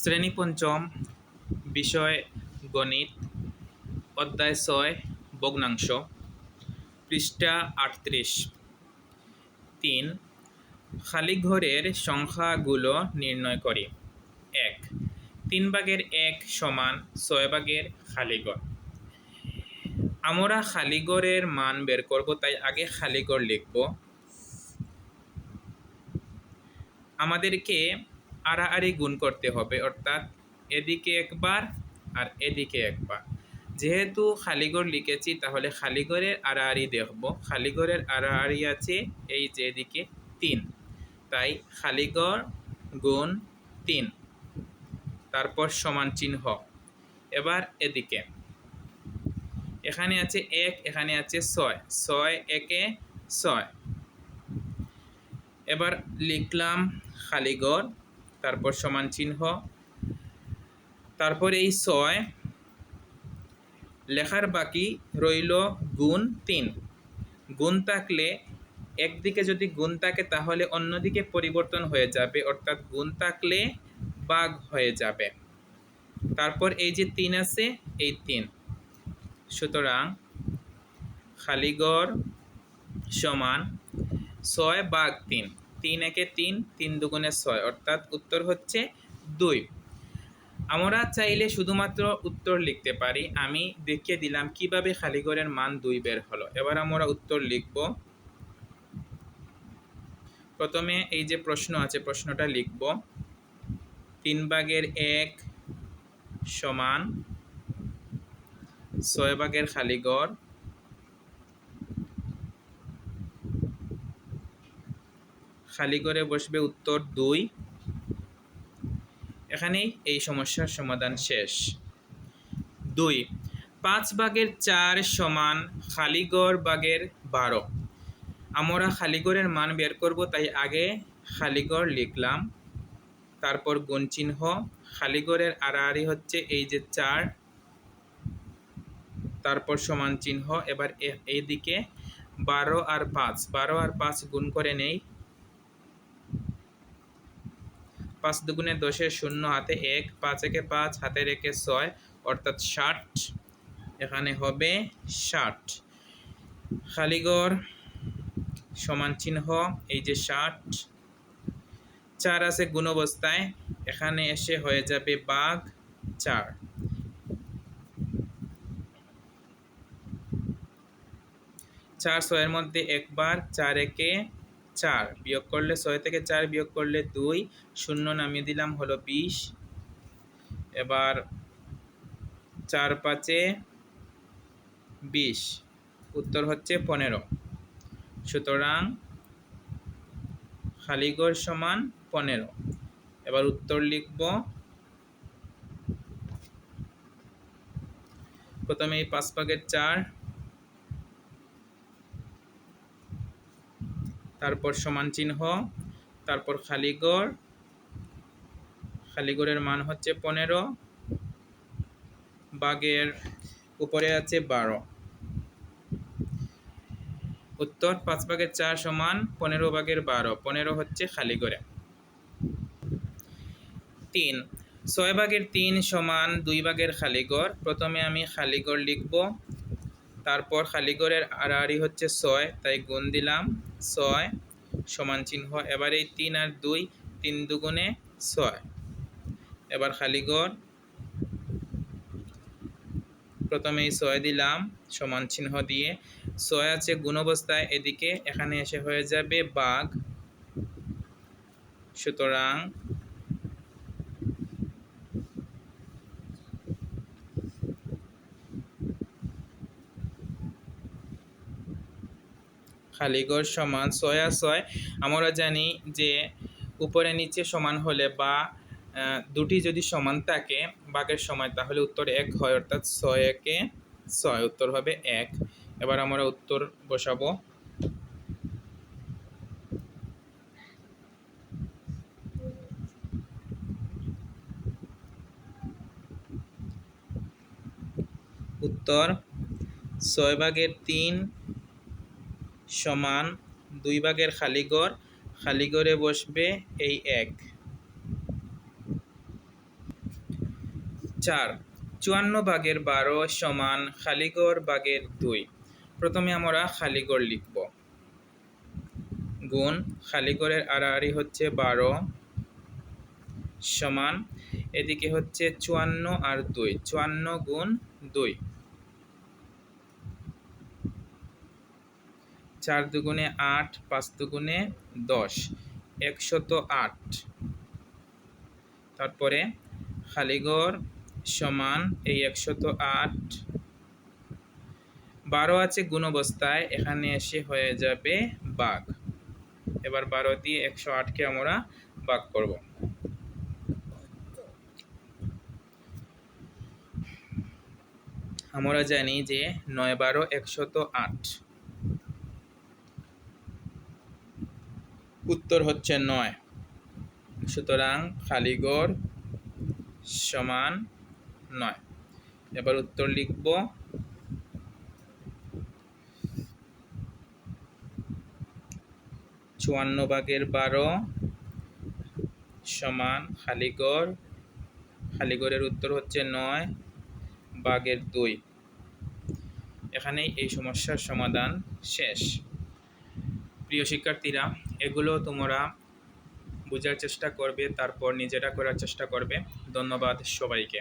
শ্রেণি পঞ্চম বিষয় গণিত, অধ্যায় ছয়, ভগ্নাংশ, পৃষ্ঠা আটত্রিশ। তিন, খালি ঘরের সংখ্যাগুলো নির্ণয় করি। এক, তিন ভাগের এক সমান ছয় ভাগের খালি ঘর। আমরা খালি ঘরের মান বের করব, তাই আগে খালি ঘর লিখব। আমাদেরকে আড়াআড়ি গুণ করতে হবে, অর্থাৎ এদিকে একবার আর এদিকে একবার। যেহেতু খালিঘর লিখেছি, তাহলে খালিঘরের আড়াআড়ি দেখব। খালিঘরের আড়াআড়ি আছে এই যে এদিকে তিন। তাই খালিঘর গুণ তিন, তারপর সমান চিহ্ন। এবার এদিকে। এখানে আছে এক, এখানে আছে ছয়। ছয় একে ছয়। এবার লিখলাম খালিগড় তারপর সমান চিহ্ন। তারপর এই ছয় লেখার বাকি রইল গুণ তিন। গুণ থাকলে একদিকে যদি গুণ থাকে তাহলে অন্যদিকে পরিবর্তন হয়ে যাবে, অর্থাৎ গুণ থাকলে বাঘ হয়ে যাবে। তারপর এই যে তিন আছে, এই তিন। সুতরাং খালিগড় সমান ছয় বাঘ তিন। তিন একে তিন তিন দুগুণে ছয়, অর্থাৎ উত্তর হচ্ছে দুই। আমরা চাইলে শুধুমাত্র উত্তর লিখতে পারি। আমি দেখিয়ে দিলাম কীভাবে খালিগড়ের মান দুই বের হলো। এবার আমরা উত্তর লিখব। প্রথমে এই যে প্রশ্ন আছে, প্রশ্নটা লিখব। তিন ভাগের এক সমান ছয় ভাগের খালিগড় খালি করে বসবে উত্তর দুই। এখানেই এই সমস্যার সমাধান শেষ। দুই, পাঁচ ভাগের চার সমান খালিগড় ভাগের বারো। আমরা খালিগড়ের মান বের করব, তাই আগে খালিগড় লিখলাম। তারপর গুণ চিহ্ন খালিগড়ের আড়াআড়ি হচ্ছে এই যে চার। তারপর সমান চিহ্ন, এবার এইদিকে বারো আর পাঁচ। বারো আর পাঁচ গুণ করে নেই পাঁচ দুগুণে দশের শূন্য হাতে এক, পাঁচ একে পাঁচ হাতে রেখে ছয়, অর্থাৎ ষাট। এখানে হবে ষাট। খালিগড় সমান চিহ্ন, এই যে ষাট। চার আছে গুণ অবস্থায়, এখানে এসে হয়ে যাবে বাঘ চার। চার ছয়ের মধ্যে একবার, চার একে চার। বিয়োগ করলে ছয় থেকে চার, বিয়োগ করলে দুই। শূন্য নামিয়ে দিলাম হলো বিশ। এবার চার পাঁচে বিশ। উত্তর হচ্ছে পনেরো। সুতরাং খালিগড় সমান পনেরো। এবার উত্তর লিখব। প্রথমে এই পাঁচ ভাগের চার তারপর সমান চিহ্ন, তারপর খালিগড় খালিগড়ের মান হচ্ছে পনেরো, বাঘের উপরে আছে বারো। উত্তর, পাঁচ ভাগের চার সমান পনেরো ভাগের বারো, পনেরো হচ্ছে খালিগড়ে তিন, ছয় ভাগের তিন সমান দুই ভাগের খালিগড় প্রথমে আমি খালিগড় লিখব, তারপর খালিগড়ের আড়াআড়ি হচ্ছে ছয়, তাই গুণ দিলাম। ছয় সমান চিহ্ন, এবার এই তিন আর দুই, তিন দুগুণে ছয়। এবার খালিগড় প্রথমে এই ছয় দিলাম, সমান চিহ্ন দিয়ে। ছয় আছে গুণ অবস্থায়, এদিকে এখানে এসে হয়ে যাবে বাঘ। সুতরাং খালিগড় সমান ছয় আর ছয়। আমরা জানি যে উপরে নিচে সমান হলে বা দুটি যদি সমান থাকে বাঘের সময়, তাহলে উত্তর এক হয়, অর্থাৎ ছয় একে ছয়, উত্তর হবে এক। এবার আমরা উত্তর বসাবো। উত্তর, ছয় ভাগের তিন সমান দুই ভাগের খালিগড় খালিগড়ে বসবে এই এক। চার, চুয়ান্ন ভাগের বারো সমান খালিগড় ভাগের দুই। প্রথমে আমরা খালিগড় লিখব। গুণ খালিগড়ের আড়াআড়ি হচ্ছে বারো সমান, এদিকে হচ্ছে চুয়ান্ন আর দুই। চুয়ান্ন গুণ দুই। চার দুগুণে আট, পাঁচ দুগুণে দশ, একশত আট। তারপরে খালিগড় সমান এই একশত আট। বারো আছে গুণ অবস্থায় এখানে এসে হয়ে যাবে বাঘ। এবার বারো দিয়ে একশো আটকে আমরা বাঘ করব। আমরা জানি যে নয় বারো একশত আট। উত্তর হচ্ছে নয়। সুতরাং খালিগড় সমান নয়। এবার উত্তর লিখব। চুয়ান্ন ভাগের বারো সমান খালিগড় খালিগড়ের উত্তর হচ্ছে নয় বাঘের দুই। এখানেই এই সমস্যার সমাধান শেষ। প্রিয় শিক্ষার্থীরা এগুলো তোমরা বোঝার চেষ্টা করবে তারপর নিজেরা করার চেষ্টা করবে। ধন্যবাদ সবাইকে।